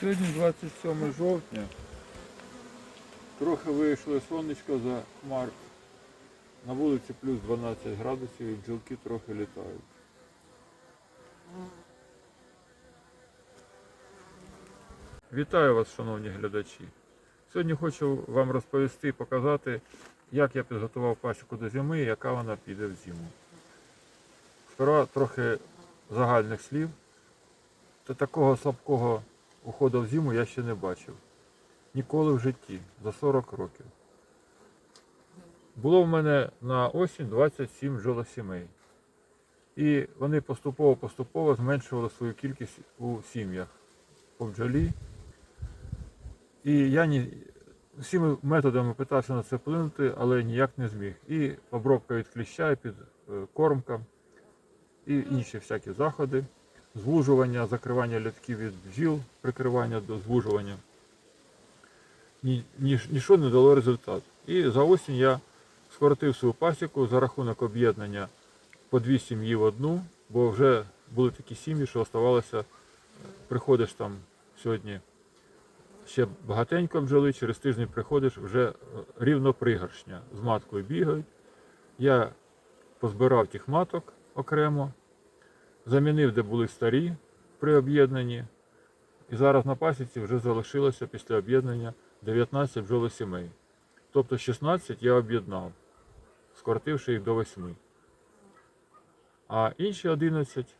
Сьогодні 27 жовтня. Трохи вийшло сонечко за хмар. На вулиці плюс 12 градусів і бджілки трохи літають. Вітаю вас, шановні глядачі. Сьогодні хочу вам розповісти і показати, як я підготував пасіку до зими і яка вона піде в зиму. Сперва трохи загальних слів. Та такого слабкого уходу в зиму я ще не бачив. Ніколи в житті, за 40 років. Було в мене на осінь 27 бджолосімей. І вони поступово-поступово зменшували свою кількість у сім'ях по бджолі. І я ні, всіми методами питався на це вплинути, але ніяк не зміг. І обробка від кліща, і під е, кормка, і інші всякі заходи, звужування, закривання літків від бджіл, прикривання до звужування. Ні, ніж, нічого не дало результат. І за осінь я скоротив свою пасіку за рахунок об'єднання по дві сім'ї в одну, бо вже були такі сім'ї, що оставалося, приходиш там сьогодні ще багатенько бджоли, через тиждень приходиш вже е, рівно пригоршня. З маткою бігають. Я позбирав тих маток окремо, замінив, де були старі при об'єднанні. І зараз на пасіці вже залишилося після об'єднання 19 бджолосімей. Тобто 16 я об'єднав, скоротивши їх до 8. А інші 11,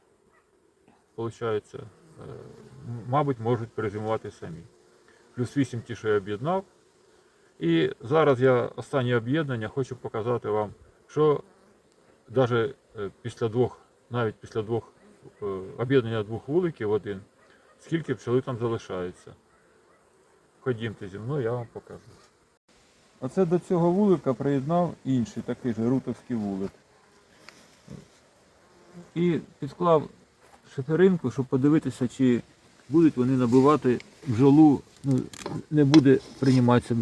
виходить, е, мабуть, можуть перезимувати самі. Плюс 8 ті, що я об'єднав. І зараз я останнє об'єднання хочу показати вам, що навіть після двох, навіть після двох е, об'єднання двох вуликів один, скільки пчели там залишається. Ходімте зі мною, я вам покажу. Оце до цього вулика приєднав інший такий же рутовський вулик. І підклав шиферинку, щоб подивитися, чи будуть вони набивати бджолу, ну, не буде прийматися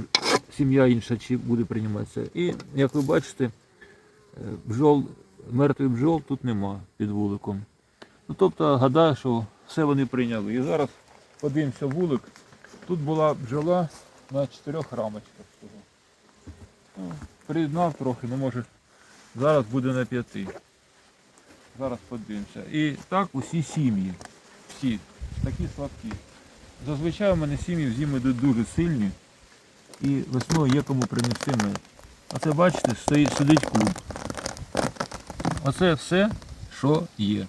сім'я інша, чи буде прийматися. І як ви бачите, е, бджол, мертвих бджол тут нема під вуликом. Ну, тобто гадаю, що все вони прийняли. І зараз подивимося вулик. Тут була бджола на чотирьох рамочках. Ну, приєднав трохи, ну може зараз буде на п'яти. Зараз подивимося. І так усі сім'ї. Всі такі слабкі. Зазвичай у мене сім'ї зиму йдуть дуже сильні. І весною є кому принести мед. А це бачите, стоїть, сидить клуб. Оце все, що є.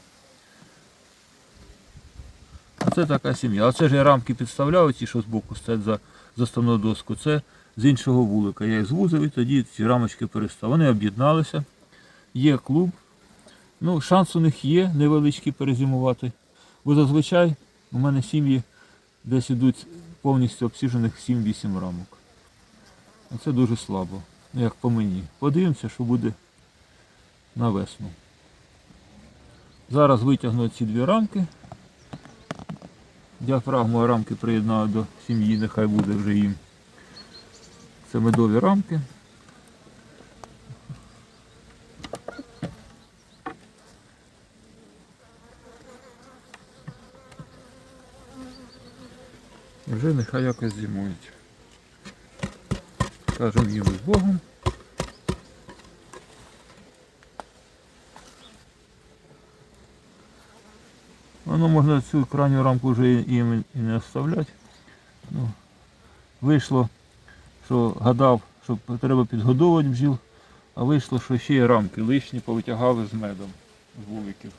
Оце така сім'я. Оце ж я рамки підставляв, ті, що збоку стоять за заставну доску. Це з іншого вулика. Я їх звузив і тоді ці рамочки перестав. Вони об'єдналися. Є клуб. Ну, шанс у них є невеличкий перезимувати. Бо зазвичай у мене сім'ї десь ідуть повністю обсіжених 7-8 рамок. А це дуже слабо, ну, як по мені. Подивимося, що буде на весну. Зараз витягну ці дві рамки. Діафрагму рамки приєднаю до сім'ї, нехай буде вже їм. Це медові рамки. Вже нехай якось зимують. Кажемо їм з Богом. Воно можна цю крайню рамку вже їм і не оставляти. Ну, вийшло, що гадав, що треба підгодовувати бджіл, а вийшло, що ще й рамки лишні повитягали з медом з вуликів.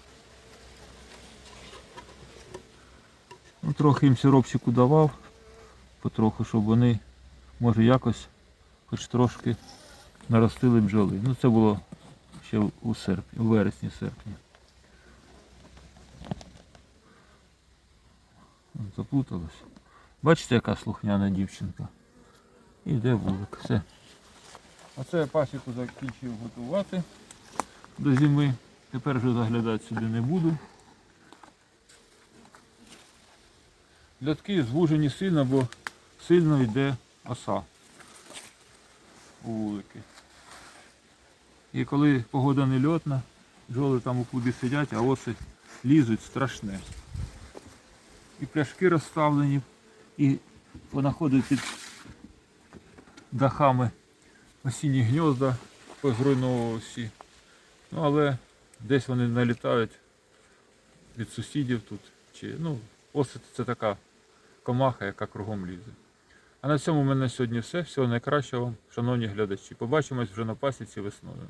Ну, трохи їм сиропчику давав, потроху, щоб вони, може, якось хоч трошки наростили бджоли. Ну, це було ще у серпні, у вересні серпні. Заплуталась. Бачите, яка слухняна дівчинка. Іде вулик. Все. Оце я пасіку закінчив готувати до зими. Тепер вже заглядати сюди не буду. Льотки звужені сильно, бо сильно йде оса у вулики. І коли погода не льотна, бджоли там у куди сидять, а оси лізуть страшне. І пляшки розставлені і понаходив під дахами осінні гнізда, позруйновував всі. Ну, але десь вони налітають від сусідів тут. Чи, ну, осет це така комаха, яка кругом лізе. А на цьому в мене сьогодні все. Всього найкращого, шановні глядачі. Побачимось вже на пасіці весною.